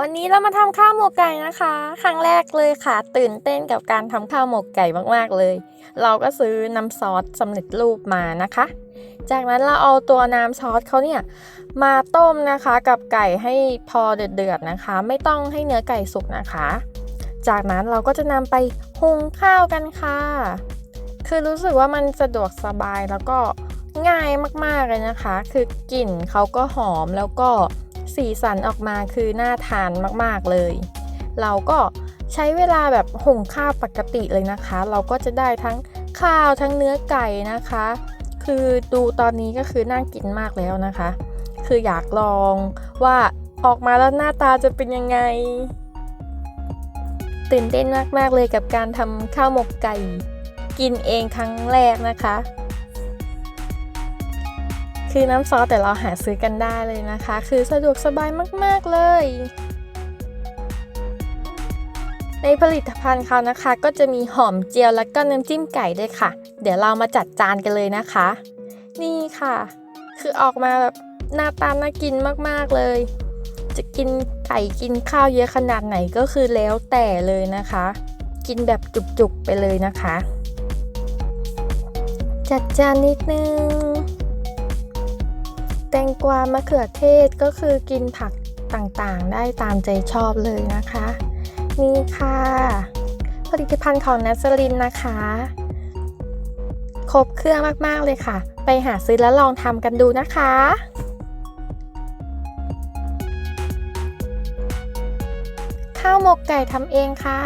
วันนี้เรามาทำข้าวหมกไก่นะคะ ครั้งแรกเลยค่ะ ตื่นเต้นกับการทำข้าวหมกไก่มากๆเลย เราก็ซื้อน้ำซอสสำเร็จรูปมานะคะ จากนั้นเราเอาตัวน้ำซอสเขาเนี่ยมาต้มนะคะกับไก่ให้พอเดือดๆนะคะ ไม่ต้องให้เนื้อไก่สุกนะคะ จากนั้นเราก็จะนำไปหุงข้าวกันค่ะ คือรู้สึกว่ามันสะดวกสบายแล้วก็ง่ายมากๆเลยนะคะ คือกลิ่นเขาก็หอมแล้วก็ สีสันออกมาคือน่าทานมากๆเลย เราก็ใช้เวลาแบบหุงข้าวปกติเลยนะคะ เราก็จะได้ทั้งข้าวทั้งเนื้อไก่นะคะ คือดูตอนนี้ก็คือน่ากินมากแล้วนะคะ คืออยากลองว่าออกมาแล้วหน้าตาจะเป็นยังไง ตื่นเต้นมากๆเลยกับการทำข้าวหมกไก่ กินเองครั้งแรกนะคะ คือน้ำซอสแต่เราหาซื้อกันได้เลยนะคะ คือสะดวกสบายมาก ๆ เลย ในผลิตภัณฑ์เขานะคะ ก็จะมีหอมเจียวแล้วก็น้ำจิ้มไก่ด้วยค่ะ เดี๋ยวเรามาจัดจานกันเลยนะคะ นี่ค่ะ คือออกมาแบบหน้าตาน่ากินมากๆเลย จะกินไก่กินข้าวเยอะขนาดไหนก็คือแล้วแต่เลยนะคะ กินแบบจุกๆไปเลยนะคะ จัดจานนิดนึง แตงกวามะเขือเทศก็คือกินผักต่างๆ ได้ตามใจชอบเลยนะคะ นี่ค่ะ ผลิตภัณฑ์ของนัสลินนะคะ ครบเครื่องมากๆเลยค่ะ ไปหาซื้อแล้วลองทำกันดูนะคะข้าวหมกไก่ทำเองค่ะ